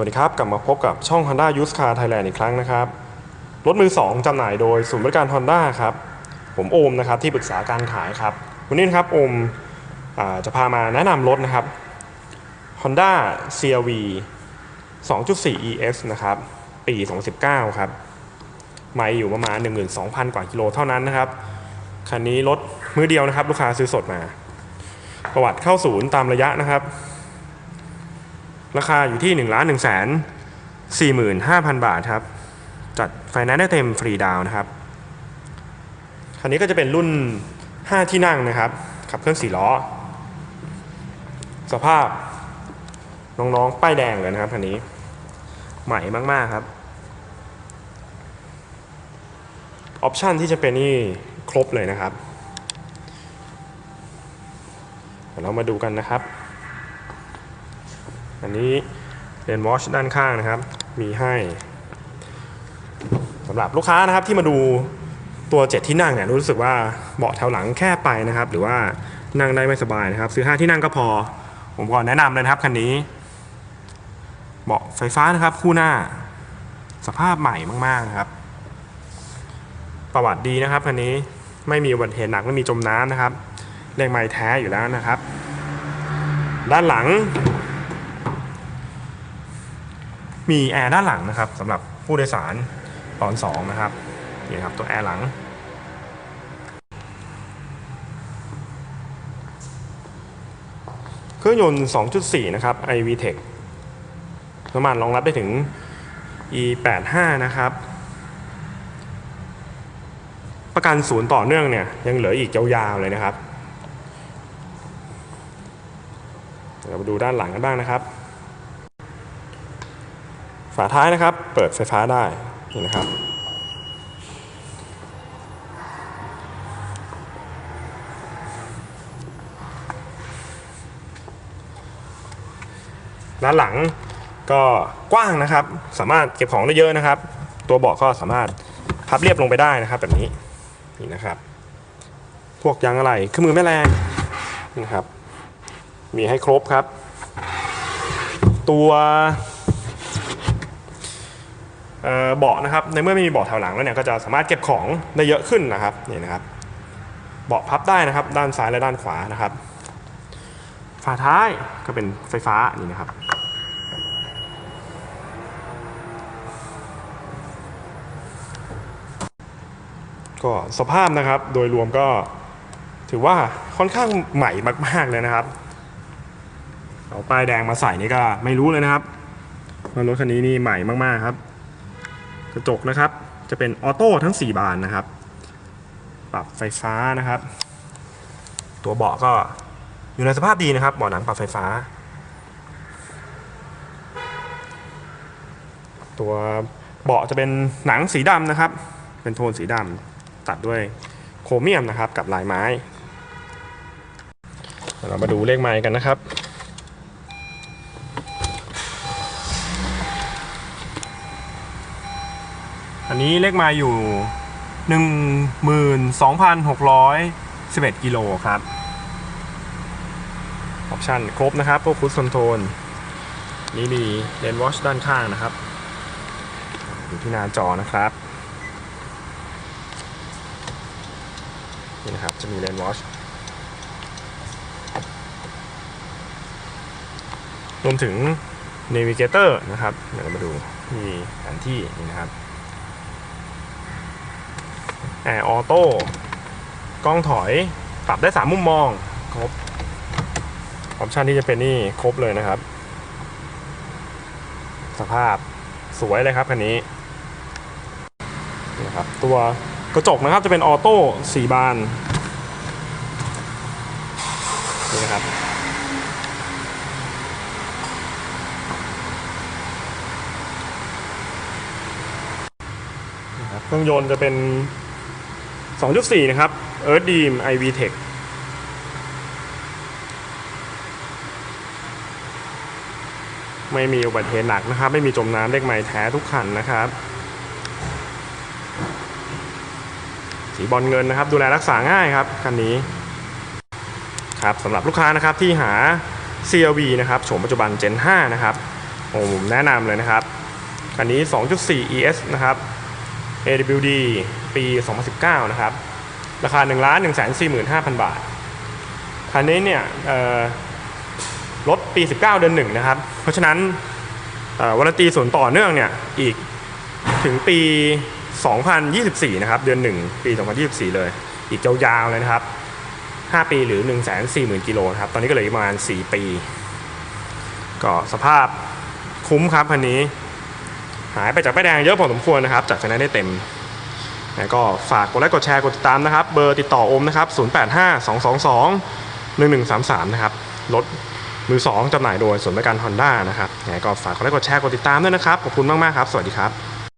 วัสดีครับกลับมาพบกับช่อง Honda Used Car Thailand อีกครั้งนะครับ รถมือ 2จำหน่ายโดยศูนย์บริการ Honda ครับ ผมโอมนะครับที่ปรึกษาการขายครับ วันนี้นะครับโอมอจะพามาแนะนำรถนะครับ Honda CRV 2.4 ES นะครับ ปี 2019 ครับไม่อยู่ประมาณ 12,000 กว่ากิโลเท่านั้นนะครับ คันนี้รถมือเดียวนะครับ ลูกค้าซื้อสดมา ประวัติเข้าศูนย์ตามระยะนะครับ ราคาอยู่ที่1นึ่งล้านหนึ่งแสนสี่หมื่นห้าพันบาทครับ จัดไฟแนนซ์ได้เต็มฟรีดาวน์นะครับ คันนี้ก็จะเป็นรุ่น 5 ที่นั่งนะครับ ขับเคลื่อน4ล้อ สภาพน้องๆ ป้ายแดงเลยนะครับคันนี้ ใหม่มากๆครับ ออปชันที่จะเป็นนี่ครบเลยนะครับ เดี๋ยวเรามาดูกันนะครับ อันนี้เลนวอชด้านข้างนะครับ มีให้สำหรับลูกค้านะครับที่มาดูตัว 7 ที่นั่งเนี่ยรู้สึกว่าเบาะแถวหลังแคบไปนะครับ หรือว่านั่งได้ไม่สบายนะครับ ซื้อ 5 ที่นั่งก็พอ ผมก็แนะนำเลยนะครับคันนี้ เบาะไฟฟ้านะครับคู่หน้า สภาพใหม่มากๆนะครับ ประวัติดีนะครับคันนี้ไม่มีอุบัติเหตุหนักไม่มีจมน้ำนะครับเลขไม้แท้อยู่แล้วนะครับ ด้านหลัง มีแอร์ด้านหลังนะครับสำหรับผู้โดยสารตอน2นะครับนี่ครับตัวแอร์หลัง เครื่องยนต์ 2.4 นะครับ iVTEC น้ำมันรองรับได้ถึง E85 นะครับ ประกันศูนย์ต่อเนื่องเนี่ยยังเหลืออีกยาวๆเลยนะครับเดี๋ยวเรามาดูด้านหลังกันบ้างนะครับ ฝาท้ายนะครับ เปิดไฟฟ้าได้นี่นะครับ ด้านหลังก็กว้างนะครับ สามารถเก็บของได้เยอะนะครับ ตัวเบาะก็สามารถพับเรียบลงไปได้นะครับแบบนี้นี่นะครับ พวกยางอะไรเครื่องมือแม่แรงนะครับ มีให้ครบครับ ตัว เบาะนะครับในเมื่อไม่มีเบาะแถวหลังแล้วเนี่ยก็จะสามารถเก็บของได้เยอะขึ้นนะครับนี่นะครับเบาะพับได้นะครับ ด้านซ้ายและด้านขวานะครับ ฝาท้ายก็เป็นไฟฟ้านี่นะครับก็สภาพนะครับโดยรวมก็ถือว่าค่อนข้างใหม่มาก ๆ เลยนะครับ เอาป้ายแดงมาใส่นี่ก็ไม่รู้เลยนะครับว่ารถคันนี้นี่ใหม่มาก ๆ ครับ ระจกนะครับ จะเป็นออโต้ทั้ง 4 บานนะครับ ปรับไฟฟ้านะครับ ตัวเบาะก็อยู่ในสภาพดีนะครับเบาะหนังปรับไฟฟ้า ตัวเบาะจะเป็นหนังสีดำนะครับ เป็นโทนสีดำตัดด้วยโครเมียมนะครับกับลายไม้เดี๋ยวเรามาดูเลขไม้กันนะครับ นี้เลขมาอยู่ 12,611 กิโลครับออปชันครบนะครับพวกฟุตคอนโทรลนี่มีเลนวอชด้านข้างนะครับ อยู่ที่หน้าจอนะครับนี่นะครับจะมีเลนวอชรวมถึง Navigator นะครับ เดี๋ยวเรามาดูมีแผนที่นี่นะครับ แอร์ออโต้กล้องถอยปรับได้ 3 มุมมองครบออปชันที่จะเป็นนี่ครบเลยนะครับ สภาพสวยเลยครับคันนี้นะครับตัวกระจกนะครับจะเป็นออโต้สี่บานนี่นะครับเครื่องยนต์จะเป็น 2.4 นะครับ Earth Dream IV Tech ไม่มีอุบัติเหตุหนักนะครับ ไม่มีจมน้ำเลขไม้แท้ทุกคันนะครับ สีบอลเงินนะครับ ดูแลรักษาง่ายครับ คันนี้ ครับสำหรับลูกค้านะครับที่หา CRV นะครับโฉมปัจจุบัน Gen 5 นะครับผมแนะนำเลยนะครับ คันนี้ 2.4 ES นะครับ AWD ปี 2019 นะครับ ราคา 1 1 4 5 0 0 0 บาท คันนี้เนี่ยเอ่อรถปี 19 เดือน1นะครับ เพราะฉะนั้นวารันตีศูนย์ต่อเนื่องเนี่ยอีกถึงปี 2024 นะครับ เดือน1ปี 2024 เลย อีกยาวๆเลยนะครับ 5 ปีหรือ 1 4 0 0 0 0 กิโลครับ ตอนนี้ก็เหลืออีกประมาณ 4 ปี ก็สภาพคุ้มครับคันนี้ายไปจากใบแดงเยอะพอสมควรนะครับ จากไฟแนนได้เต็มแล้วก็ฝากกดไลค์กดแชร์กดติดตามนะครับ เบอร์ติดต่อโอมนะครับ 085222 1133 นะครับรถมือ2จำหน่ายโดยส่วนย์บริการฮอนด้านะครับยังไงก็ฝากกดไลค์กดแชร์กดติดตามด้วยนะครับ ขอบคุณมาก ๆ ครับ สวัสดีครับ